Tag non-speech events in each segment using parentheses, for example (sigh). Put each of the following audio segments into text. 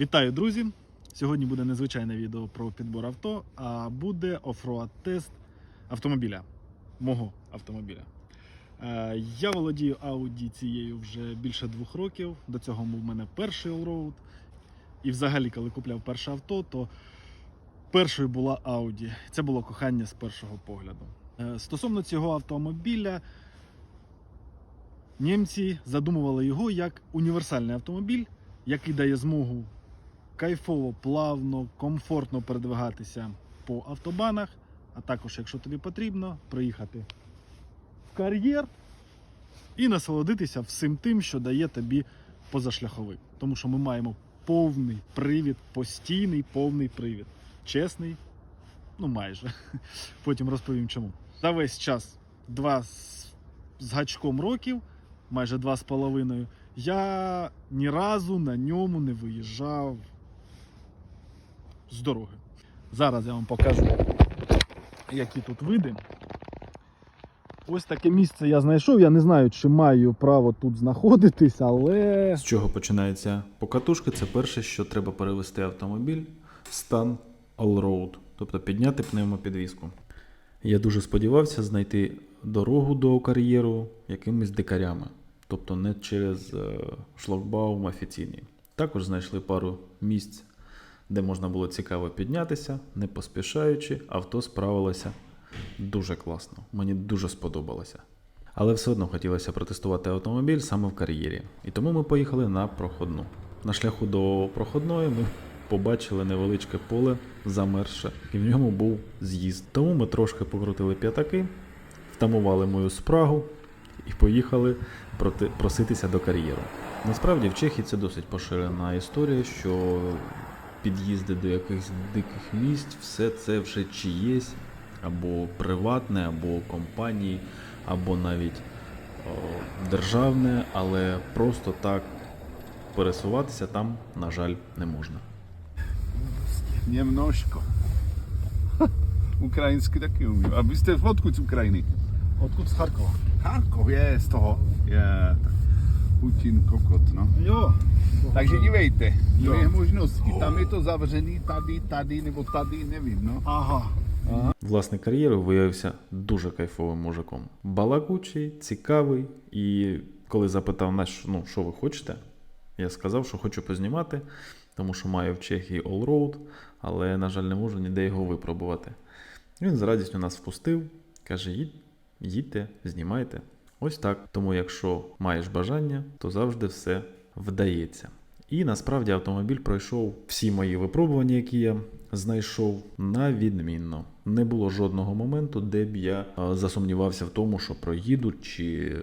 Вітаю, друзі! Сьогодні буде незвичайне відео про підбор авто, а буде оффроад-тест автомобіля, мого автомобіля. Е, Я володію Audi цією вже більше двох років. До цього був у мене перший Allroad. І взагалі, коли купляв перше авто, то першою була Audi. Це було кохання з першого погляду. Е, Стосовно цього автомобіля, німці задумували його як універсальний автомобіль, який дає змогу кайфово, плавно, комфортно передвигатися по автобанах, а також, якщо тобі потрібно, приїхати в кар'єр і насолодитися всім тим, що дає тобі позашляховик. Тому що ми маємо повний привід, постійний повний привід. Чесний, ну майже. (laughs) Потім розповім чому. За весь час два з, з гачком років, майже два з половиною, я ні разу на ньому не виїжджав з дороги. Зараз я вам покажу, які тут види. Ось таке місце я знайшов. Я не знаю, чи маю право тут знаходитись, але. З чого починається покатушка? Це перше, що треба перевести автомобіль в стан all-road, тобто підняти пневмопідвіску. Я дуже сподівався знайти дорогу до кар'єру якимись дикарями, тобто не через е, шлагбаум офіційний. Також знайшли пару місць, де можна було цікаво піднятися, не поспішаючи, авто справилося дуже класно. Мені дуже сподобалося. Але все одно хотілося протестувати автомобіль саме в кар'єрі. І тому ми поїхали на проходну. На шляху до проходної ми побачили невеличке поле замерше, і в ньому був з'їзд. Тому ми трошки покрутили п'ятаки, втамували мою спрагу і поїхали проти... проситися до кар'єру. Насправді в Чехії це досить поширена історія, що під'їзди до якихось диких місць, все це вже чиєсь або приватне, або компанії, або навіть о, державне, але просто так пересуватися там, на жаль, не можна. Nie množko. Ukrajinsky taky umím. A vy jste odkud z? Откуда з Харкова? Charkov je z toho. Je, tak Putin kokot, no. Йо. Takže dívejte, Jo. dvě možnosti. Tam je to zavřený, tady, tady, nebo tady, nevím, no. Ага. Власник кар'єри виявився дуже кайфовим мужиком. Балакучий, цікавий, і коли запитав нас, що, ну, що ви хочете, я сказав, що хочу познімати, тому що маю в Чехії Allroad, але, на жаль, не можу ніде його випробувати. Він з радістю нас впустив, каже: їдь, їдьте, знімайте. Ось так. Тому, якщо маєш бажання, то завжди все вдається. І насправді автомобіль пройшов всі мої випробування, які я знайшов на відмінно. Не було жодного моменту, де б я е, засумнівався в тому, що проїду, чи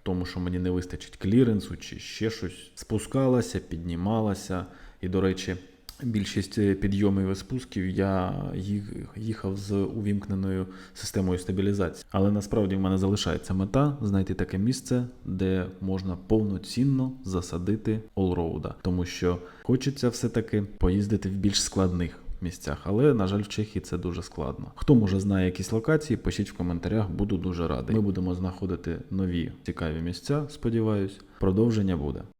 в тому, що мені не вистачить кліренсу, чи ще щось. Спускалася, піднімалася. І, до речі, більшість е, підйомів і спусків я їх- їхав з увімкненою системою стабілізації. Але насправді в мене залишається мета знайти таке місце, де можна повноцінно засадити олроуда, тому що хочеться все-таки поїздити в більш складних. Місцях, але на жаль, в Чехії це дуже складно. Хто може знає якісь локації, пишіть в коментарях, буду дуже радий. Ми будемо знаходити нові цікаві місця. Сподіваюсь, продовження буде.